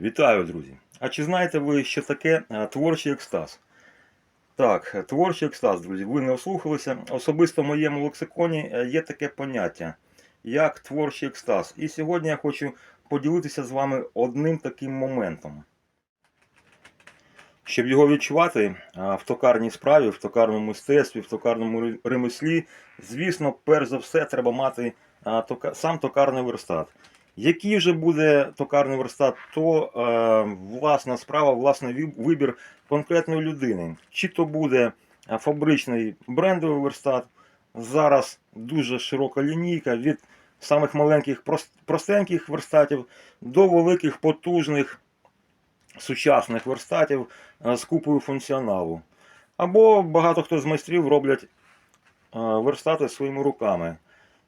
Вітаю, друзі! А чи знаєте ви, що таке е, творчий екстаз? Так, е, творчий екстаз, друзі, ви не ослухалися. Особисто в моєму лексиконі е, є таке поняття, як творчий екстаз. І сьогодні я хочу поділитися з вами одним таким моментом. Щоб його відчувати в токарній справі, в токарному мистецтві, в токарному ремеслі, звісно, перш за все, треба мати сам токарний верстат. Який вже буде токарний верстат, то е, власна справа, власний вибір конкретної людини. Чи то буде е, фабричний брендовий верстат, зараз дуже широка лінійка від самих маленьких простеньких верстатів до великих потужних сучасних верстатів е, з купою функціоналу. Або багато хто з майстрів роблять е, верстати своїми руками.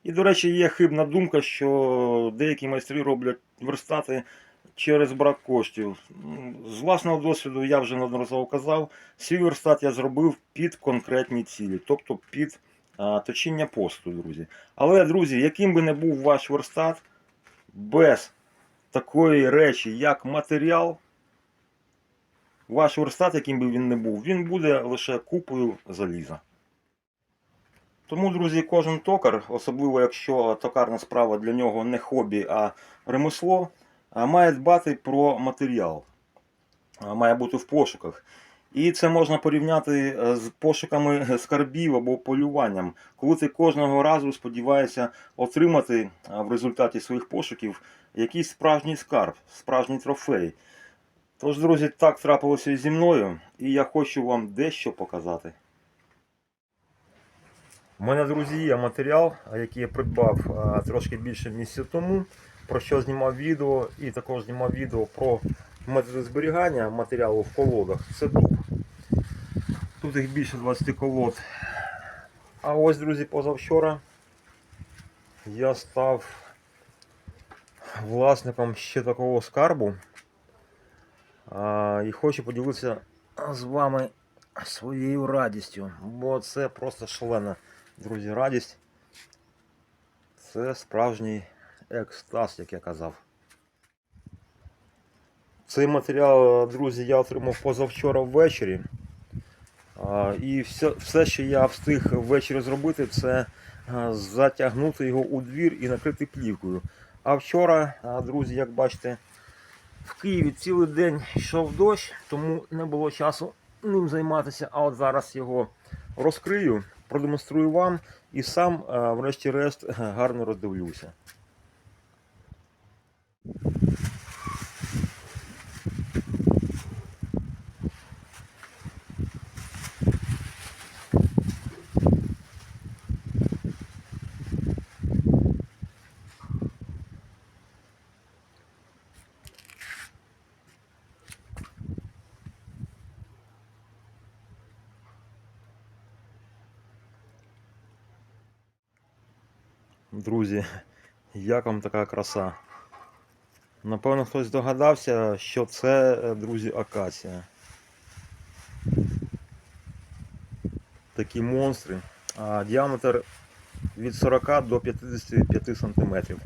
І, до речі, є хибна думка, що деякі майстри роблять верстати через брак коштів. З власного досвіду я вже неодноразово казав, свій верстат я зробив під конкретні цілі, тобто під а, точіння посту, друзі. Але, друзі, яким би не був ваш верстат, без такої речі, як матеріал, ваш верстат, яким би він не був, він буде лише купою заліза. Тому, друзі, кожен токар, особливо якщо токарна справа для нього не хобі, а ремесло, має дбати про матеріал, має бути в пошуках. І це можна порівняти е, з пошуками скарбів або полюванням, коли ти кожного разу сподіваєшся отримати в результаті своїх пошуків якийсь справжній скарб, справжній трофей. Тож, друзі, так трапилося і зі мною, і я хочу вам дещо показати. У мене, друзі, є матеріал, який я придбав трошки більше місяця тому, про що знімав відео, і також знімав відео про методи зберігання матеріалу в колодах. Це дуб. Тут їх більше 20 колод. А ось, друзі, позавчора я став власником ще такого скарбу. І хочу поділитися з вами своєю радістю, бо це просто шалена, друзі, радість. Це справжній екстаз, як я казав. Цей матеріал, друзі, я отримав позавчора ввечері. І все, все, що я встиг ввечері зробити, це затягнути його у двір і накрити плівкою. А вчора, друзі, як бачите, в Києві цілий день йшов дощ, тому не було часу ним займатися. А от зараз його розкрию, продемонструю вам і сам, врешті-решт, гарно роздивлюся. Друзі, як вам така краса? Напевно, хтось догадався, що це, е, друзі, акація. Такі монстри. А діаметр від 40 до 55 сантиметрів.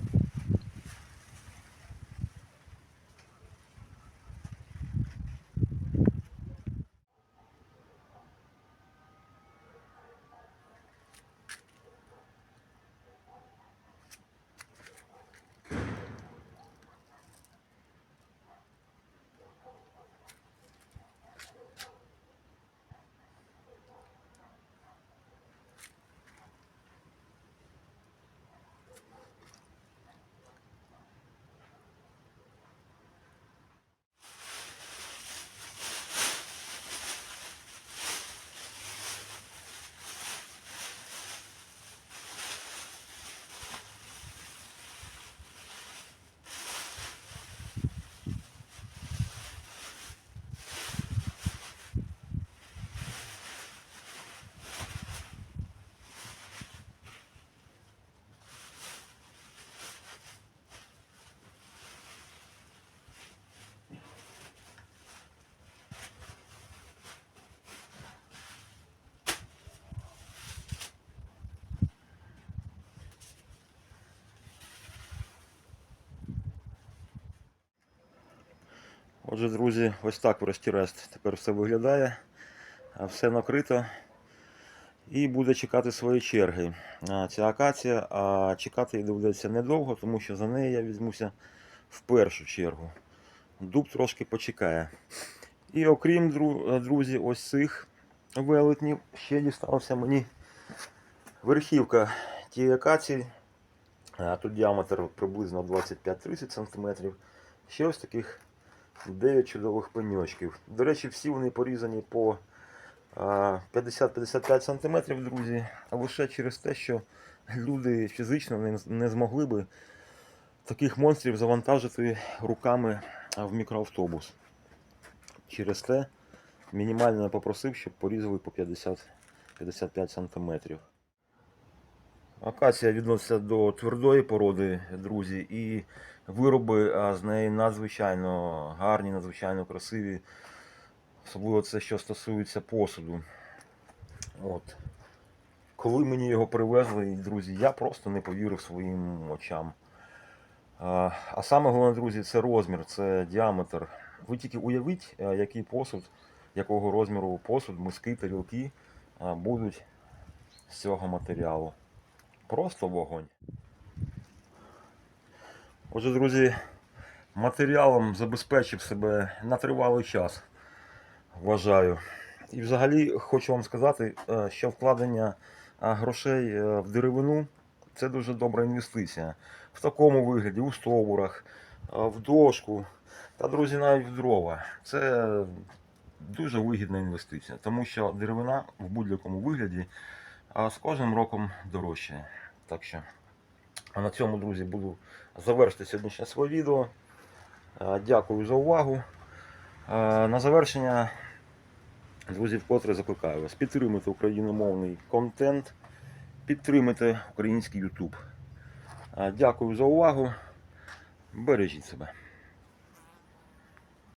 Отже, друзі, ось так врешті-решт тепер все виглядає. Все накрито. І буде чекати своєї черги. Ця акація, а чекати їй доведеться недовго, тому що за неї я візьмуся в першу чергу. Дуб трошки почекає. І окрім друзі, ось цих велетнів ще дістався мені верхівка тієї акації. Тут діаметр приблизно 25-30 см. Ще ось таких 9 чудових пеньочків. До речі, всі вони порізані по 50-55 см, друзі, а лише через те, що люди фізично не, змогли би таких монстрів завантажити руками в мікроавтобус. Через те мінімально попросив, щоб порізали по 50-55 см. Акація відноситься до твердої породи, друзі, і вироби з неї надзвичайно гарні, надзвичайно красиві. Особливо це, що стосується посуду. От. Коли мені його привезли, друзі, я просто не повірив своїм очам. А, саме головне, друзі, це розмір, це діаметр. Ви тільки уявіть, який посуд, якого розміру посуд, миски, тарілки будуть з цього матеріалу. Просто вогонь. Отже, друзі, матеріалом забезпечив себе на тривалий час, вважаю. І взагалі хочу вам сказати, е, що вкладення грошей е, в деревину це дуже добра інвестиція. В такому вигляді, у стовбурах, е, в дошку та, друзі, навіть в дрова. Це дуже вигідна інвестиція, тому що деревина в будь-якому вигляді а з кожним роком дорожчає. Так що, а на цьому, друзі, буду завершити сьогоднішнє своє відео. Е, Дякую за увагу. Е, На завершення, друзі, вкотре закликаю вас підтримати україномовний контент, підтримати український YouTube. Е, Дякую за увагу. Бережіть себе.